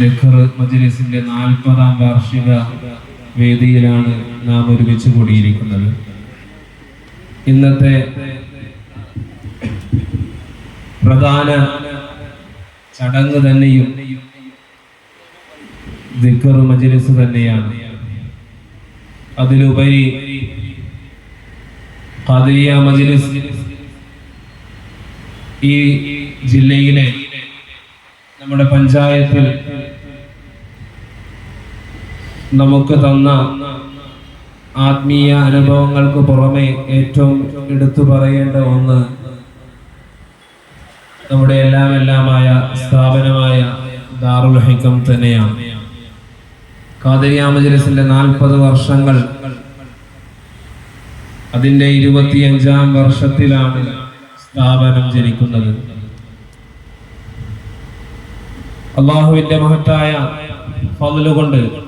ലഖർ നാൽപ്പതാം വാർഷിക വേദിയിലാണ് നാം ഒരുമിച്ച് കൂടിയിരിക്കുന്നത്. ഇന്നത്തെ പ്രധാന ചടങ്ങ് തന്നെയും ദിക്കർ മജ്ലിസ് തന്നെയാണ്. അതിലുപരി മജ്ലിസ് ഈ ജില്ലയിലെ നമ്മുടെ പഞ്ചായത്തിൽ നമുക്ക് തന്ന ആത്മീയ അനുഭവങ്ങൾക്ക് പുറമെ ഏറ്റവും എടുത്തു പറയേണ്ട ഒന്ന് നമ്മുടെ എല്ലാം എല്ലാമായ സ്ഥാപനമായ ദാറുൽ ഹിക്കം തന്നെയാണ്. ഖാദിരിയ മജ്ലിസിന്റെ നാൽപ്പത് വർഷങ്ങൾ അതിന്റെ ഇരുപത്തിയഞ്ചാം വർഷത്തിലാണ് സ്ഥാപനം ജനിക്കുന്നത്. അള്ളാഹുവിന്റെ മഹത്തായ ഫضل കൊണ്ട്